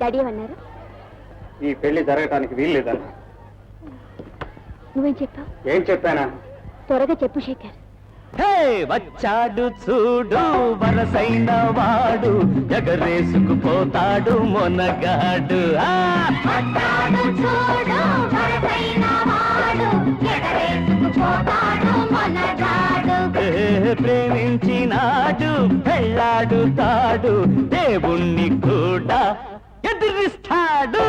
Daddy ఏమన్నారు? ఈ పెళ్ళి జరగటానికి వీల్లేదన్నా నువ్వేం చెప్పావు? ఏం చెప్పానా? త్వరగా చెప్పు శేఖర్. హే వచ్చాడు చూడు వరసైన వాడు ఎగరేసుకుపోతాడు మొనగాడు. ఆ! ఏ ప్రేమించినాడు పెళ్ళాడుతాడు దేవుణ్ణి కూడా ఎదిరిస్తాడు.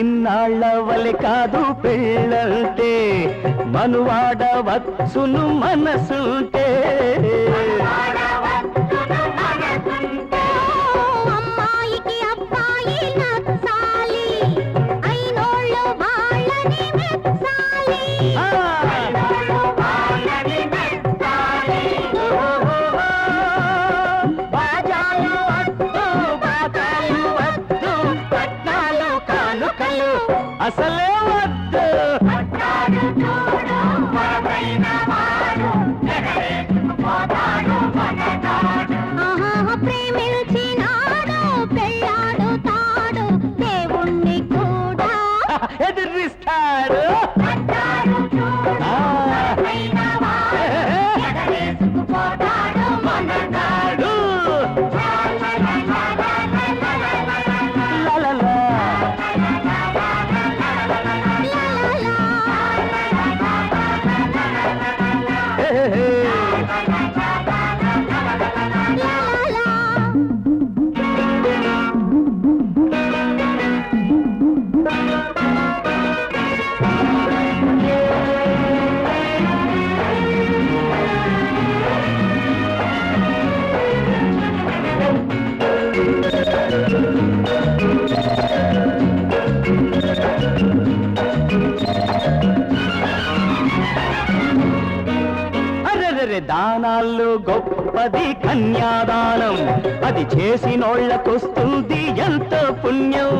ఇన్నాళ్ళ వలె కాదు పెళ్ళంటే మనువాడ వచ్చును మనసుంటే ఆ! ఆహా హే, దానాల్లో గొప్పది కన్యాదానం. అది చేసినోళ్ళకొస్తుంది ఎంతో పుణ్యం.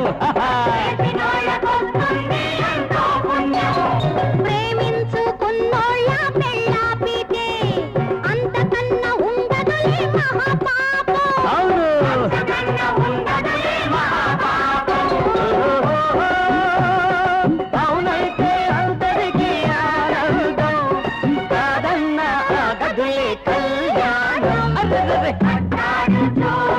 No.